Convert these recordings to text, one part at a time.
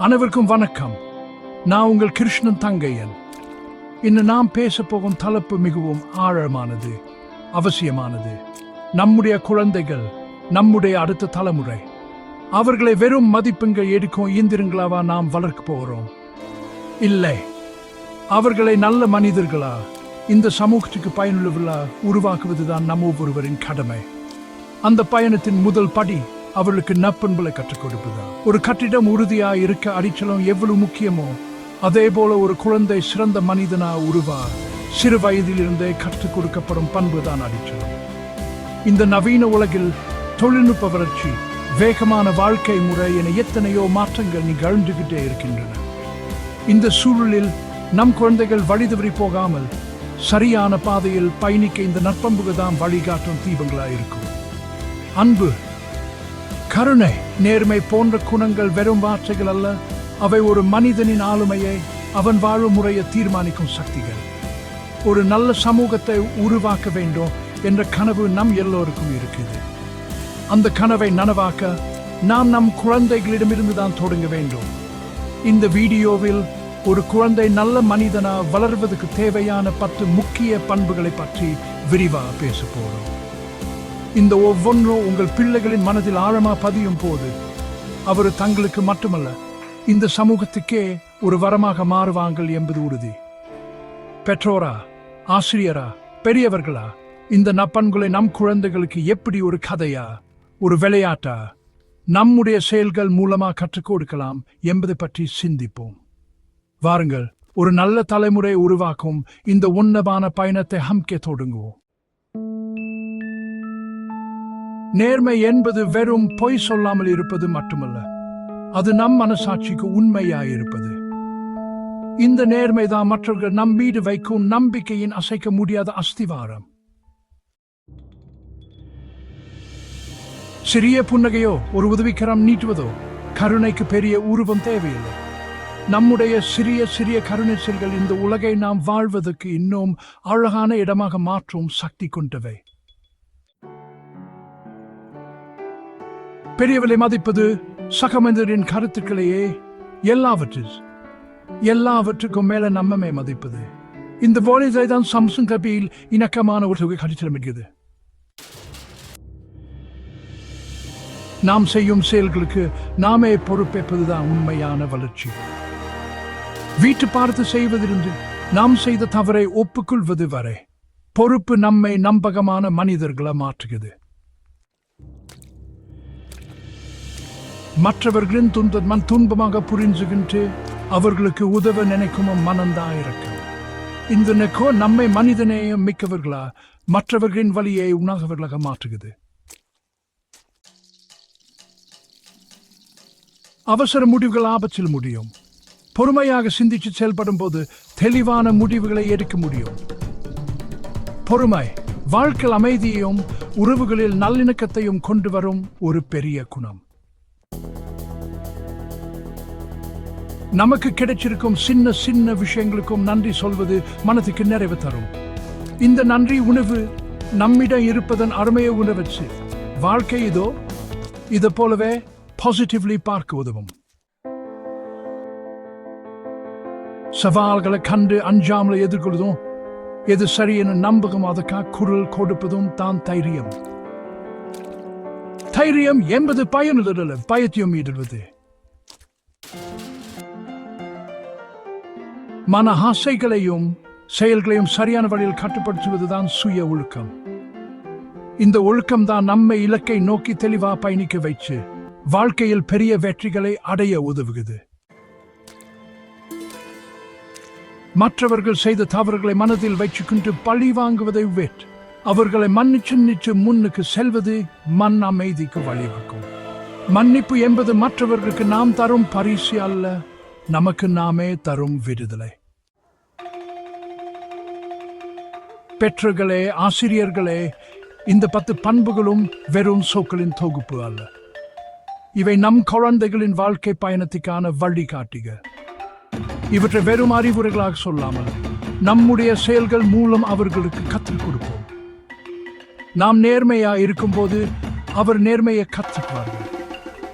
அனைவருக்கும் வணக்கம். நான் உங்கள் கிருஷ்ணன் தங்கையன். இன்று நாம் பேச போகும் தலைப்பு மிகவும் ஆழமானது அவசியமானது. நம்முடைய குழந்தைகள் நம்முடைய அடுத்த தலைமுறை. அவர்களை வெறும் மதிப்பெண்கள் எடுக்கும் இயந்திரங்களாவா நாம் வளர்க்க போகிறோம்? இல்லை. அவர்களை நல்ல மனிதர்களா இந்த சமூகத்துக்கு பயனுள்ளவர்களா உருவாக்குவதுதான் நம்ம ஒவ்வொருவரின் கடமை. அந்த பயணத்தின் முதல் படி அவர்களுக்கு நற்பண்புகளை கற்றுக் கொடுப்பதுதான் ஒரு கட்டிடம் உறுதியா இருக்க அடிச்சலம் எவ்வளவு முக்கியமோ அதே போல ஒரு குழந்தை சிறந்த மனிதனா உருவா சிறு வயதிலிருந்தே கற்றுக் கொடுக்கப்படும் பண்புதான் அடிச்சலம் இந்த நவீன உலகில் தொழில்நுட்ப வளர்ச்சி வேகமான வாழ்க்கை முறை என எத்தனையோ மாற்றங்கள் நிகழ்ந்துகிட்டே இருக்கின்றன. இந்த சூழலில் நம் குழந்தைகள் வழிதவறி போகாமல் சரியான பாதையில் பயணிக்க இந்த நற்பண்புகள் தான் வழிகாட்டும் தீபங்களா இருக்கும். அன்பு கருணை நேர்மை போன்ற குணங்கள் வெறும் வார்த்தைகள் அல்ல. அவை ஒரு மனிதனின் ஆளுமையை அவன் வாழும் முறையை தீர்மானிக்கும் சக்திகள். ஒரு நல்ல சமூகத்தை உருவாக்க வேண்டும் என்ற கனவு நம் எல்லோருக்கும் இருக்குது. அந்த கனவை நனவாக்க நாம் நம் குழந்தைகளிடமிருந்து தான் தொடங்க வேண்டும். இந்த வீடியோவில் ஒரு குழந்தை நல்ல மனிதனா வளர்வதற்கு தேவையான பத்து முக்கிய பண்புகளை பற்றி விரிவாக பேச போகிறோம் இந்த ஒவ்வொன்றும் உங்கள் பிள்ளைகளின் மனதில் ஆழமா பதியும் போது அவர் தங்களுக்கு மட்டுமல்ல இந்த சமூகத்துக்கே ஒரு வரமாக மாறுவாங்கள் என்பது உறுதி. பெற்றோரா ஆசிரியரா பெரியவர்களா இந்த நப்பண்களை நம் குழந்தைகளுக்கு எப்படி ஒரு கதையா ஒரு விளையாட்டா நம்முடைய செயல்கள் மூலமா கற்றுக் கொடுக்கலாம் என்பதை பற்றி சிந்திப்போம். வாருங்கள் ஒரு நல்ல தலைமுறை உருவாக்கும் இந்த உன்னதமான பயணத்தை ஹம்கே தொடங்குவோம். நேர்மை என்பது வெறும் பொய் சொல்லாமல் இருப்பது மட்டுமல்ல அது நம் மனசாட்சிக்கு உண்மையாயிருப்பது. இந்த நேர்மைதான் மற்றவர்கள் நம் மீது வைக்கும் நம்பிக்கையின் அசைக்க முடியாத அஸ்திவாரம். சிறிய புன்னகையோ ஒரு உதவிக்கரம் நீட்டுவதோ கருணைக்கு பெரிய உருவம் தேவையில்லை. நம்முடைய சிறிய சிறிய கருணை செல்கள் இந்த உலகை நாம் வாழ்வதற்கு இன்னும் அழகான இடமாக மாற்றும் சக்தி கொண்டவை. பெரியவளை மதிப்பது சக மனிதரின் கருத்துக்களையே எல்லாவற்றில் எல்லாவற்றுக்கும் மேல நம்மமே மதிப்பது. இந்த போலிதை தான் சம்சங் கபியில் இணக்கமான ஒரு தொகை கடிச்சிடமிருக்கிறது நாம் செய்யும் செயல்களுக்கு நாமே பொறுப்பேற்பதுதான் உண்மையான வளர்ச்சி. வீட்டு பார்த்து செய்வதிலிருந்து நாம் செய்த தவறை ஒப்புக்கொள்வது வரை பொறுப்பு நம்மை நம்பகமான மனிதர்களை மாற்றுகிறது. மற்றவர்களின் துன்பம் துன்பமாக புரிஞ்சுகின்று அவர்களுக்கு உதவ நினைக்கும் மனந்தான் இருக்கும் இந்த நெக்கோ நம்மை மனிதநேயம் மிக்கவர்களா? மற்றவர்களின் வழியை உணர்வர்களாக மாற்றுகிறது. அவசர முடிவுகள் ஆபத்தில் முடியும். பொறுமையாக சிந்திச்சு செயல்படும் போது தெளிவான முடிவுகளை எடுக்க முடியும். பொறுமை வாழ்க்கையில் அமைதியையும் உறவுகளில் நல்லிணக்கத்தையும் கொண்டு வரும் ஒரு பெரிய குணம். நமக்கு கிடைச்சிருக்கும் சின்ன சின்ன விஷயங்களுக்கும் நன்றி சொல்வது மனதுக்கு நிறைவு தரும். இந்த நன்றி உணவு நம்மிடம் இருப்பதன் அருமையை உணவச்சு வாழ்க்கை இதோ இது போலவே பாசிட்டிவ்லி பார்க்க உதவும். சவால்களை கண்டு அஞ்சாமல் எதிர்கொள்வதும் எது சரி என நம்பகம் அதற்காக குரல் கொடுப்பதும் தான் தைரியம். தைரியம் என்பது பயனுள்ள பயத்தையும் ஈடுவது மன ஆசைகளையும் செயல்களையும் சரியான வழியில் கட்டுப்படுத்துவதுதான் சுய ஒழுக்கம். இந்த ஒழுக்கம் தான் நம்மை இலக்கை நோக்கி தெளிவா பயணிக்க வைச்சு வாழ்க்கையில் பெரிய வெற்றிகளை அடைய உதவுகிறது. மற்றவர்கள் செய்த தவறுகளை மனதில் வைச்சுக்கொண்டு பழி வாங்குவதை வெட் அவர்களை மன்னிச்சு நிச்சு முன்னுக்கு செல்வது மண் அமைதிக்கு வழிவகுக்கும். மன்னிப்பு என்பது மற்றவர்களுக்கு நாம் தரும் பரிசு அல்ல நமக்கு நாமே தரும் விடுதலை. பெற்றோர்களே ஆசிரியர்களே இந்த பத்து பண்புகளும் வெறும் சொற்களின் தொகுப்பு அல்ல. இவை நம் குழந்தைகளின் வாழ்க்கை பயணத்துக்கான வழிகாட்டிக. இவற்றை வெறும் அறிவுரைகளாக சொல்லாமல் நம்முடைய செயல்கள் மூலம் அவர்களுக்கு கற்றுக் கொடுப்போம். நாம் நேர்மையா இருக்கும்போது அவர் நேர்மையை கற்றுக்குவார்கள்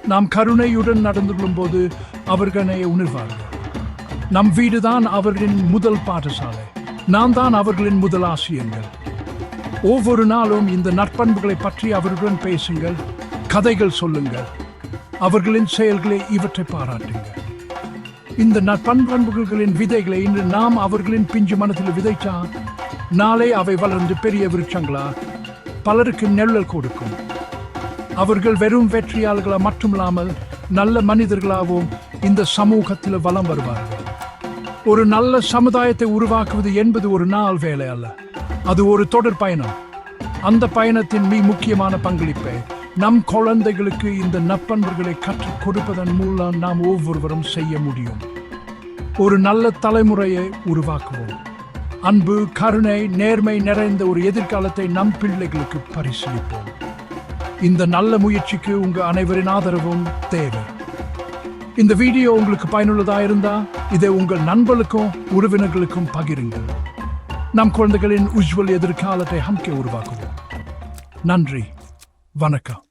நாம் கருணையுடன் நடந்து கொள்ளும்போது அவர்களை உணர்வார்கள். நம் வீடுதான் அவர்களின் முதல் பாடசாலை. நான் தான் அவர்களின் முதல் ஆசிரியர்கள். ஒவ்வொரு நாளும் இந்த நற்பண்புகளை பற்றி அவர்களுடன் பேசுங்கள் கதைகள் சொல்லுங்கள். அவர்களின் செயல்களை இவற்றை பாராட்டுங்கள். இந்த நற்பண்பண்புகளின் விதைகளை இன்று நாம் அவர்களின் பிஞ்சு மனத்தில் விதைச்சா நாளை அவை வளர்ந்து பெரிய விருட்சங்களா? பலருக்கு நிழல் கொடுக்கும். அவர்கள் வெறும் வெற்றியாளர்களா மட்டுமில்லாமல் நல்ல மனிதர்களாகவும் இந்த சமூகத்தில் வலம் வருவார்கள். ஒரு நல்ல சமுதாயத்தை உருவாக்குவது என்பது ஒரு நாள் வேலை அல்ல. அது ஒரு தொடர் பயணம். அந்த பயணத்தின் மிக முக்கியமான பங்களிப்பை நம் குழந்தைகளுக்கு இந்த நற்பண்புகளை கற்றுக் கொடுப்பதன் மூலம் நாம் ஒவ்வொருவரும் செய்ய முடியும். ஒரு நல்ல தலைமுறையை உருவாக்குவோம். அன்பு கருணை நேர்மை நிறைந்த ஒரு எதிர்காலத்தை நம் பிள்ளைகளுக்கு பரிசீலிப்போம் இந்த நல்ல முயற்சிக்கு உங்கள் அனைவரின் ஆதரவும் தேவை. இந்த வீடியோ உங்களுக்கு பயனுள்ளதா இருந்தா இதை உங்கள் நண்பர்களுக்கும் உறவினர்களுக்கும் பகிருங்கள். நம் குழந்தைகளின் உஜ்வல் எதிர்காலத்தை ஹம்கே உருவாக்குவோம். நன்றி. வணக்கம்.